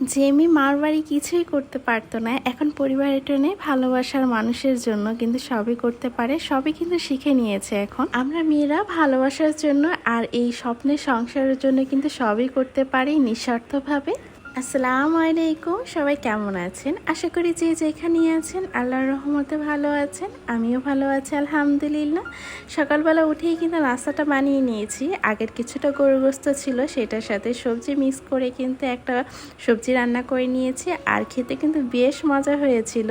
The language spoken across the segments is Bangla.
জেমি মার বাড়ি কিছুই করতে পারতো না, এখন পরিবারের টেনে ভালোবাসার মানুষের জন্য কিন্তু সবই করতে পারে, সবই কিন্তু শিখে নিয়েছে এখন। আমরা মেয়েরা ভালোবাসার জন্য আর এই স্বপ্নের সংসারের জন্য কিন্তু সবই করতে পারি নিঃস্বার্থভাবে। আসসালামু আলাইকুম, সবাই কেমন আছেন? আশা করি যে যেখানে আছেন, আল্লাহর রহমতে ভালো আছেন, আমিও ভালো আছি, আলহামদুলিল্লাহ। সকালবেলা উঠেই কিন্তু নাস্তাটা বানিয়ে নিয়েছি। আগের কিছুটা গরুগ্রস্ত ছিল, সেটার সাথে সবজি মিক্স করে কিন্তু একটা সবজি রান্না করে নিয়েছি, আর খেতে কিন্তু বেশ মজা হয়েছিল।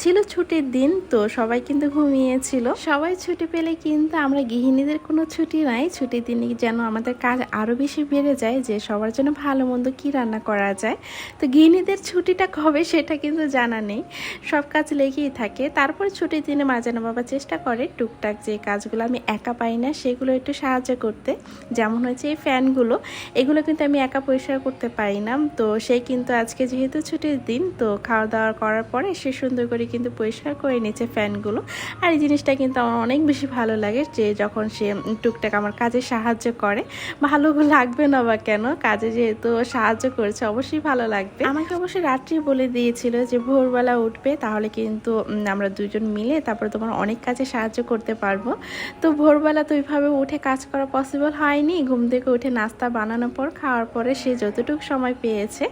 ছিল ছুটির দিন, তো সবাই কিন্তু ঘুমিয়েছিল। সবাই ছুটি পেলে কিন্তু আমরা গৃহিণীদের কোনো ছুটি নাই। ছুটির দিনে যেন আমাদের কাজ আরও বেশি বেড়ে যায়, যে সবার জন্য ভালো মন্দ কী রান্না করা যায়। তো গৃহিণীদের ছুটিটা কবে সেটা কিন্তু জানা নেই। সব কাজ লেগেই থাকে। তারপর ছুটির দিনে মাজানো বাবা চেষ্টা করে টুকটাক যে কাজগুলো আমি একা পাই না, সেগুলো একটু সাহায্য করতে। যেমন হচ্ছে এই ফ্যানগুলো, এগুলো কিন্তু আমি একা পরিষ্কার করতে পারি না। তো সে কিন্তু আজকে যেহেতু ছুটির দিন, তো খাওয়া দাওয়া করার পরে সে সুন্দর করে কিন্তু পরিষ্কার করে নিচ্ছে ফ্যানগুলো। আর এই জিনিসটা কিন্তু আমার অনেক বেশি ভালো লাগে যে যখন সে টুকটাক আমার কাজে সাহায্য করে। ভালো লাগবে না বা কেন? কাজে যেহেতু সাহায্য করেছে, অবশ্যই ভালো লাগবে। আমাকে অবশ্যই রাত্রি বলে দিয়েছিল যে ভোরবেলা উঠবে, তাহলে কিন্তু আমরা দুজন মিলে তারপরে তোমার অনেক কাজে সাহায্য করতে পারব। তো ভোরবেলা তো ওইভাবে উঠে কাজ করা পসিবল হয়নি। ঘুম থেকে উঠে নাস্তা বানানোর পর, খাওয়ার পরে সে যতটুকু সময় পেয়েছে,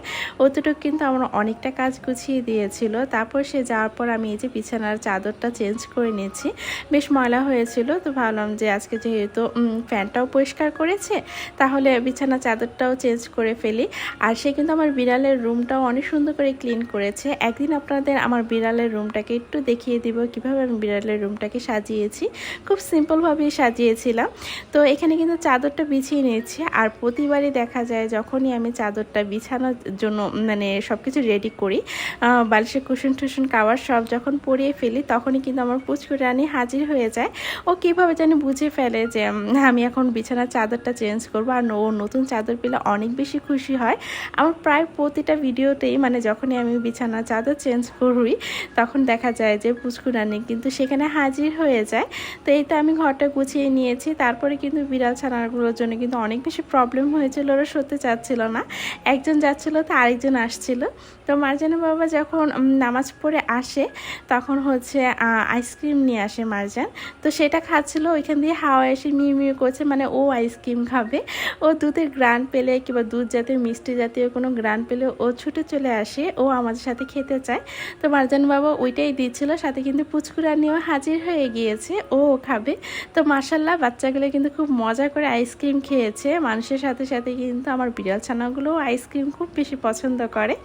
অতটুকু কিন্তু আমার অনেকটা কাজ গুছিয়ে দিয়েছিল। তারপর সে যাওয়ার পর আমি এই যে বিছানার চাদরটা চেঞ্জ করে নিয়েছি। বেশ ময়লা হয়েছিল, তো ভাবলাম যে আজকে যেহেতু ফ্যানটাও পরিষ্কার করেছে, তাহলে বিছানা চাদরটাও চেঞ্জ করে ফেলি। আর সে কিন্তু আমার বিড়ালের রুমটাও অনেক সুন্দর করে ক্লিন করেছে। একদিন আপনাদের আমার বিড়ালের রুমটাকে একটু দেখিয়ে দিব কীভাবে আমি বিড়ালের রুমটাকে সাজিয়েছি। খুব সিম্পলভাবেই সাজিয়েছিলাম। তো এখানে কিন্তু চাদরটা বিছিয়ে নিয়েছি। আর প্রতিবারই দেখা যায় যখনই আমি চাদরটা বিছানোর জন্য মানে সব কিছু রেডি করি আহ, বালিশের কুশন টুসন কাওয়ার সব যখন পরিয়ে ফেলি তখনই কিন্তু আমার পুচকু রানী হাজির হয়ে যায়। ও কীভাবে জানি বুঝে ফেলে যে আমি এখন বিছানার চাদরটা চেঞ্জ করব। আর ও নতুন চাদর পেলে অনেক বেশি খুশি হয়। আমার প্রায় প্রতিটা ভিডিওতেই মানে যখনই আমি বিছানার চাদর চেঞ্জ করি, তখন দেখা যায় যে পুচকু কিন্তু সেখানে হাজির হয়ে যায়। তো এই তো আমি ঘরটা গুছিয়ে নিয়েছি। তারপরে কিন্তু বিড়াল ছানাগুলোর জন্য কিন্তু অনেক বেশি প্রবলেম হয়েছিল, ওরা সত্যি চাচ্ছিল না। একজন যাচ্ছিল, তো আরেকজন আসছিল। তো মারজানের বাবা যখন নামাজ পড়ে আসে, তখন হচ্ছে আইসক্রিম নিয়ে আসে মার্জান। তো সেটা খাচ্ছিল, ওইখান দিয়ে হাওয়া এসে মিউ মিউ করছে মানে ও আইসক্রিম খাবে। ও দুধের গ্রান পেলে, কিংবা দুধ জাতীয় মিষ্টি জাতীয় কোনো গ্রান পেলে ও ছুটে চলে আসে, ও আমাদের সাথে খেতে চায়। তো মারজান বাবা ওইটাই দিচ্ছিল, সাথে কিন্তু পুচকুরানিও হাজির হয়ে গিয়েছে, ও খাবে। তো মার্শাল্লাহ বাচ্চাগুলো কিন্তু খুব মজা করে আইসক্রিম খেয়েছে। মানুষের সাথে সাথে কিন্তু আমার বিড়াল ছানাগুলোও আইসক্রিম খুব বেশি পছন্দ করে।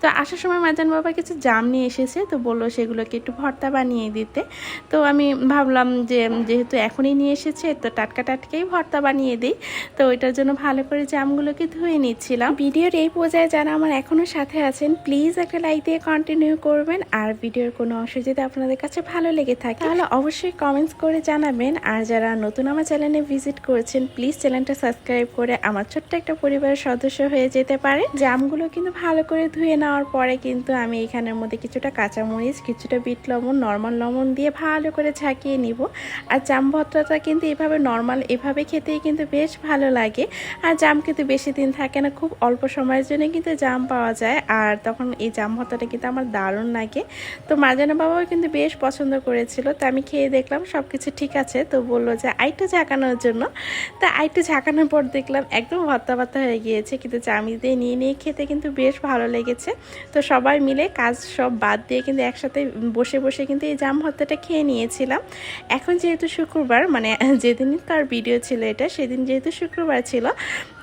তো আসার সময় মাজান বাবা কিছু জাম নিয়ে এসেছে, তো বলল সেগুলোকে একটু ভর্তা বানিয়ে দিতে। তো আমি ভাবলাম যে যেহেতু এখনই নিয়ে এসেছে, তো টাটকা টাটকাই ভর্তা বানিয়ে দিই। তো ওইটার জন্য ভালো করে জামগুলোকে ধুয়ে নিচ্ছিলাম। ভিডিওর এই পর্যায়ে যারা আমার এখনও সাথে আছেন প্লিজ একটা লাইক দিয়ে কন্টিনিউ করবেন। আর ভিডিওর কোনো অংশ যদি আপনাদের কাছে ভালো লেগে থাকে, তাহলে অবশ্যই কমেন্টস করে জানাবেন। আর যারা নতুন আমার চ্যানেলে ভিজিট করেছেন প্লিজ চ্যানেলটা সাবস্ক্রাইব করে আমার ছোট্ট একটা পরিবারের সদস্য হয়ে যেতে পারে জামগুলো কিন্তু ভালো করে ধুয়ে নেওয়ার পরে কিন্তু আমি এখানের মধ্যে কিছুটা কাঁচামরিচ, কিছুটা বিট লবণ নর্মাল লবণ দিয়ে ভালো করে ছাকিয়ে নিব। আর জাম ভর্তাটা কিন্তু এভাবে নর্মাল এভাবে খেতেই কিন্তু বেশ ভালো লাগে। আর জাম কিন্তু বেশি দিন থাকে না, খুব অল্প সময়ের জন্য কিন্তু জাম পাওয়া যায়, আর তখন এই জাম ভর্তাটা কিন্তু আমার দারুণ লাগে। তো মার্জানা বাবাও কিন্তু বেশ পছন্দ করেছিল, তো আমি খেয়ে দেখলাম সব কিছু ঠিক আছে, তো বলল যে আইটু ঝাঁকানোর জন্য। তা আইটু ঝাঁকানোর পর দেখলাম একদম ভর্তা ভর্তা হয়ে গিয়েছে, কিন্তু চামিচ দিয়ে নিয়ে নিয়ে খেতে কিন্তু বেশ ভালো লেগেছে। তো সবাই মিলে কাজ সব বাদ দিয়ে কিন্তু একসাথে বসে বসে কিন্তু এই জাম ভর্তাটা খেয়ে নিয়েছিলাম। এখন যেহেতু শুক্রবার মানে যেদিন তার ভিডিও ছিল এটা, সেদিন যেহেতু শুক্রবার ছিল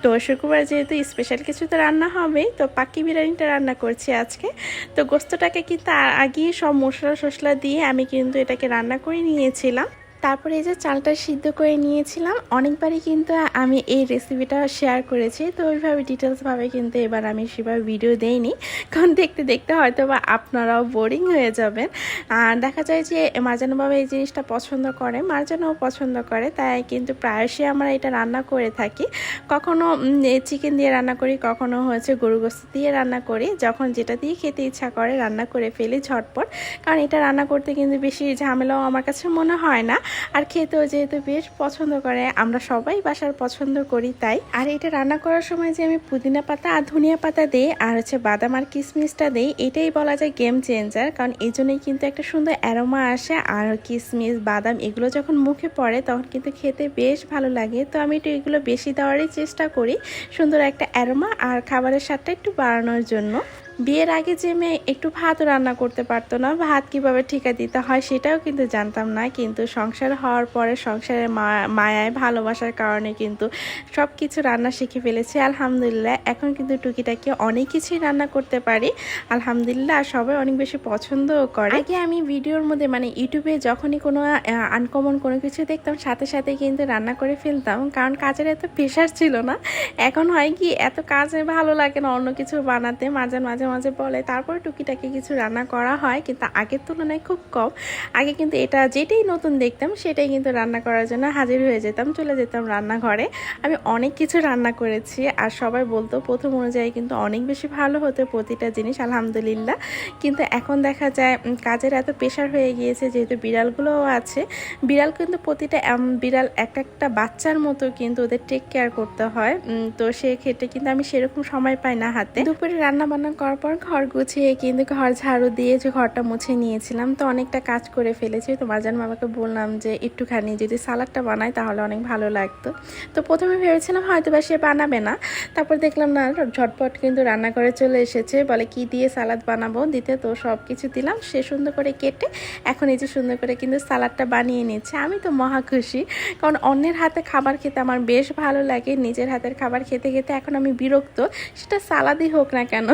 তো শুক্রবার যেহেতু স্পেশাল কিছু তো রান্না হবে, তো পাকি বিরিয়ানিটা রান্না করছি আজকে। তো গোস্তটাকে কিন্তু আগেই সব মশলা টশলা দিয়ে আমি কিন্তু এটাকে রান্না করে নিয়েছিলাম। তারপরে এই যে চালটা সিদ্ধ করে নিয়েছিলাম, অনেকবারই কিন্তু আমি এই রেসিপিটা শেয়ার করেছি, তো ওইভাবে ডিটেলসভাবে কিন্তু এবার আমি সেভাবে ভিডিও দেইনি। কারণ দেখতে দেখতে হয়তো বা আপনারাও বোরিং হয়ে যাবেন। আর দেখা যায় যে বাবা এই জিনিসটা পছন্দ করে মার্জানোও পছন্দ করে, তাই কিন্তু প্রায়শই আমরা এটা রান্না করে থাকি। কখনো চিকেন দিয়ে রান্না করি, কখনো হচ্ছে গরু গোস্ত দিয়ে রান্না করি। যখন যেটা দিয়ে খেতে ইচ্ছা করে রান্না করে ফেলি ঝটপট। কারণ এটা রান্না করতে কিন্তু বেশি ঝামেলাও আমার কাছে মনে হয় না। আর খেতেও যেহেতু বেশ পছন্দ করে, আমরা সবাই বাসার পছন্দ করি তাই। আর এটা রান্না করার সময় যে আমি পুদিনা পাতা আর ধনিয়া পাতা দিই আর হচ্ছে বাদাম আর কিশমিশটা দিই, এটাই বলা যায় গেম চেঞ্জার কারণ এই জন্যই কিন্তু একটা সুন্দর অ্যারোমা আসে আর কিশমিশ বাদাম এগুলো যখন মুখে পড়ে তখন কিন্তু খেতে বেশ ভালো লাগে। তো আমি একটু এগুলো বেশি দেওয়ারই চেষ্টা করি সুন্দর একটা অ্যারোমা আর খাবারের স্বাদটা একটু বাড়ানোর জন্য। বিয়ের আগে যে মেয়ে একটু ভাত রান্না করতে পারতো না, ভাত কীভাবে ঠিকা দিতে হয় সেটাও কিন্তু জানতাম না। কিন্তু সংসার হওয়ার পরে সংসারের মা- মায়ায়, ভালোবাসার কারণে কিন্তু সব কিছু রান্না শিখে ফেলেছি। আলহামদুলিল্লাহ, এখন কিন্তু টুকিটাকি অনেক কিছুই রান্না করতে পারি। আলহামদুলিল্লাহ সবাই অনেক বেশি পছন্দও করে। আগে আমি ভিডিওর মধ্যে মানে ইউটিউবে যখনই কোনো আনকমন কোনো কিছু দেখতাম, সাথে সাথে কিন্তু রান্না করে ফেলতাম। কারণ কাজের এত প্রেশার ছিল না। এখন হয় কি, এত কাজে ভালো লাগে না অন্য কিছু বানাতে। মাঝে মাঝে মাঝে মাঝে বলে। তারপরে টুকিটাকি কিছু রান্না করা হয়, কিন্তু আগের তুলনায় খুব কম। আগে কিন্তু এটা যেটাই নতুন দেখতাম, সেটাই কিন্তু রান্না করার জন্য হাজির হয়ে যেতাম, চলে যেতাম রান্নাঘরে। আমি অনেক কিছু রান্না করেছি, আর সবাই বলতো প্রথম অনুযায়ী কিন্তু অনেক বেশি ভালো হতো প্রতিটা জিনিস, আলহামদুলিল্লাহ। কিন্তু এখন দেখা যায় কাজের এত প্রেশার হয়ে গিয়েছে, যেহেতু বিড়ালগুলোও আছে। বিড়াল কিন্তু প্রতিটা বিড়াল এক একটা বাচ্চার মতো কিন্তু ওদের টেক কেয়ার করতে হয়। তো সেক্ষেত্রে কিন্তু আমি সেরকম সময় পাই না হাতে। দুপুরে রান্না বান্না করার পর ঘর গুছিয়ে কিন্তু ঘর ঝাড়ু দিয়ে যে ঘরটা মুছে নিয়েছিলাম, তো অনেকটা কাজ করে ফেলেছি। তো মাজান মামাকে বললাম যে, একটুখানি যদি সালাডটা বানাই তাহলে অনেক ভালো লাগতো। তো প্রথমে ভেবেছিলাম হয়তো বা সে বানাবে না। তারপর দেখলাম, না, ঝটপট কিন্তু রান্না করে চলে এসেছে। বলে, কি দিয়ে সালাদ বানাবো? দিতে তো সব কিছু দিলাম। সে সুন্দর করে কেটে এখন এই যে সুন্দর করে কিন্তু সালাডটা বানিয়ে নিচ্ছে। আমি তো মহা খুশি, কারণ অন্যের হাতে খাবার খেতে আমার বেশ ভালো লাগে। নিজের হাতের খাবার খেতে খেতে এখন আমি বিরক্ত। সেটা সালাদই হোক না কেন।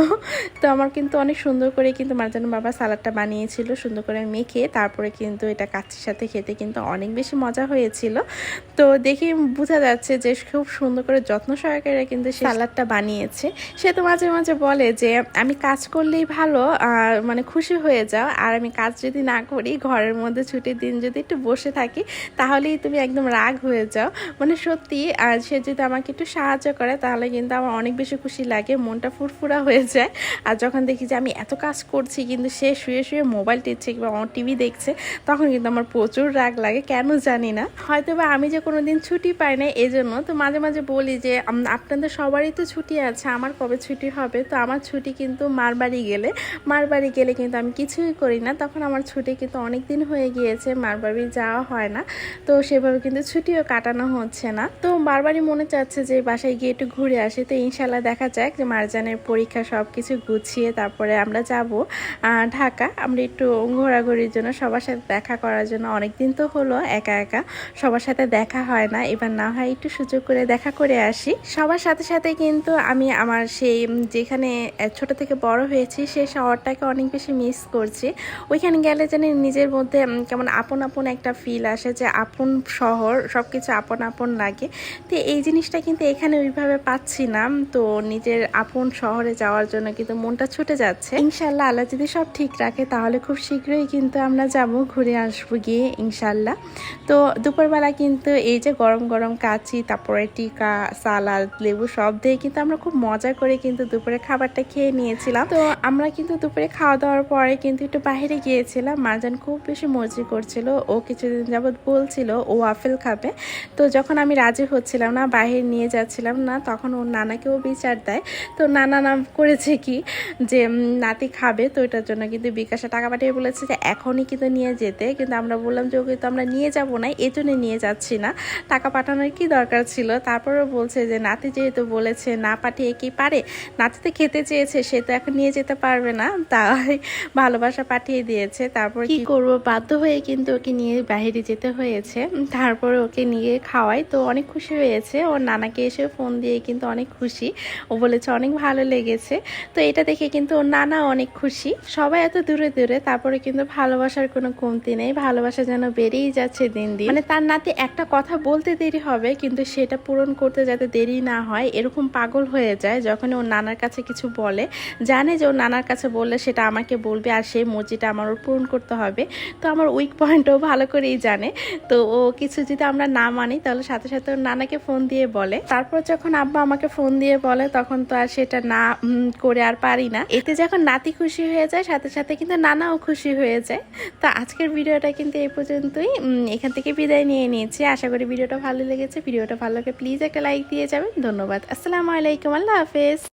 তো আমার কিন্তু অনেক সুন্দর করে কিন্তু মার্জান বাবা সালাডটা বানিয়েছিল, সুন্দর করে মেখে তারপরে কিন্তু এটা কাচ্চির সাথে খেতে কিন্তু অনেক বেশি মজা হয়েছিল। তো দেখে বোঝা যাচ্ছে যে খুব সুন্দর করে যত্ন সহকারে কিন্তু সে সালাডটা বানিয়েছে। সে তো মাঝে মাঝে বলে যে, আমি কাজ করলেই ভালো মানে খুশি হয়ে যাও। আর আমি কাজ যদি না করি, ঘরের মধ্যে ছুটির দিন যদি একটু বসে থাকি, তাহলেই তুমি একদম রাগ হয়ে যাও। মানে সত্যি আর সে যদি আমাকে একটু সাহায্য করে, তাহলে কিন্তু আমার অনেক বেশি খুশি লাগে, মনটা ফুরফুরা হয়ে যায়। আর যখন দেখি যে আমি এত কাজ করছি, কিন্তু সে শুয়ে শুয়ে মোবাইল টিপছে কিংবা আমার টিভি দেখছে, তখন কিন্তু আমার প্রচুর রাগ লাগে, কেন জানি না। হয়তো বা আমি যে কোনো দিন ছুটি পাই না এই জন্য তো মাঝে মাঝে বলি যে আপনাদের সবারই তো ছুটি আছে, আমার কবে ছুটি হবে? তো আমার ছুটি কিন্তু মার বাড়ি গেলে, মার বাড়ি গেলে কিন্তু আমি কিছুই করি না। তখন আমার ছুটি কিন্তু অনেক দিন হয়ে গিয়েছে, মার বাড়ি যাওয়া হয় না। তো সেভাবে কিন্তু ছুটিও কাটানো হচ্ছে না। তো বারবারই মনে চাচ্ছে যে, বাসায় গিয়ে একটু ঘুরে আসি। তো ইনশাল্লাহ দেখা যাক যে মারজানের পরীক্ষা সব কিছু গুছিয়ে তারপরে আমরা যাব ঢাকা। আমরা একটু ঘোরাঘুরির জন্য সবার সাথে দেখা করার জন্য অনেক দিন তো হলো একা একা সবার সাথে দেখা হয় না। এবার না হয় একটু সুযোগ করে দেখা করে আসি। সবার সাথে সাথে কিন্তু আমি আমার সেই যেখানে ছোট থেকে বড় হয়েছি সেই শহরটাকে অনেক বেশি মিস করছি। ওইখানে গেলে যেন নিজের মধ্যে কেমন আপন আপন একটা ফিল আসে যে আপন শহর সব কিছু আপন আপন লাগে। তো এই জিনিসটা কিন্তু এখানে ওইভাবে পাচ্ছি না। তো নিজের আপন শহরে যাওয়ার জন্য কিন্তু মনটা ছুটে যাচ্ছে। ইনশাল্লাহ আল্লাহ যদি সব ঠিক রাখে তাহলে খুব শীঘ্রই কিন্তু আমরা যাব ঘুরে আসব গিয়ে ইনশাল্লাহ তো দুপুরবেলা কিন্তু এই যে গরম গরম কাচি তারপরে টিকা সালাদ লেবু সব দিয়ে কিন্তু আমরা খুব মজা করে কিন্তু দুপুরে খাবারটা খেয়ে নিয়েছিলাম। তো আমরা কিন্তু দুপুরে খাওয়া দাওয়ার পরে কিন্তু একটু বাইরে গিয়েছিলাম। মাজান খুব বেশি মর্জি করছিল ও কিছুদিন যাবৎ বলছিল ও আপেল খাবে। তো যখন আমি রাজি হচ্ছিলাম না বাইরে নিয়ে যাচ্ছিলাম না তখন ওর নানাকেও বিচার দেয়। তো নানা নাম করেছে কি? যে নাতি খাবে তো এটার জন্য কিন্তু বিকাশে টাকা পাঠিয়ে বলেছে যে এখনই কিন্তু নিয়ে যেতে। কিন্তু আমরা বললাম যে ওকে তো আমরা নিয়ে যাব না এই জন্য নিয়ে যাচ্ছি না। টাকা পাঠানোর কি দরকার ছিল? তারপরেও বলছে যে নাতি যেহেতু বলেছে না পাঠিয়ে কি পারে? নাতি তো খেতে চেয়েছে সে তো এখন নিয়ে যেতে পারবে না তাই ভালোবাসা পাঠিয়ে দিয়েছে। তারপর কি করব? বাধ্য হয়ে কিন্তু ওকে নিয়ে বাহিরে যেতে হয়েছে। তারপরে ওকে নিয়ে খাওয়াই তো অনেক খুশি হয়েছে। ওর নানাকে এসে ফোন দিয়ে কিন্তু অনেক খুশি। ও বলেছে অনেক ভালো লেগেছে। তো এটা দেখে কিন্তু নানা অনেক খুশি। সবাই এত দূরে দূরে, তারপরে কিন্তু ভালোবাসার কোনো কমতি নেই, ভালোবাসা যেন বেড়েই যাচ্ছে দিন দিন। মানে তার নাতি একটা কথা বলতে দেরি হবে, কিন্তু সেটা পূরণ করতে যাতে দেরি না হয়, এরকম পাগল হয়ে যায় যখন ওর নানার কাছে কিছু বলে। জানে যে ওর নানার কাছে বললে সেটা আমাকে বলবে, আর সেই মর্জিটা আমার ওর পূরণ করতে হবে। তো আমার উইক পয়েন্টও ভালো করেই জানে। তো ও কিছু যদি আমরা না মানি, তাহলে সাথে সাথে ওর নানাকে ফোন দিয়ে বলে। তারপর যখন আব্বা আমাকে ফোন দিয়ে বলে, তখন তো আর সেটা না করে আর পারি না। এতে যখন নাতি খুশি হয়ে যায়, সাথে সাথে কিন্তু নানাও খুশি হয়ে যায়। তো আজকের ভিডিওটা কিন্তু এই পর্যন্তই। এখান থেকে বিদায় নিয়ে নিয়েছি। আশা করি ভিডিওটা ভালো লেগেছে। ভিডিওটা ভালো লাগে প্লিজ একটা লাইক দিয়ে যাবেন। ধন্যবাদ। আসসালামু আলাইকুম। আল্লাহ হাফেজ।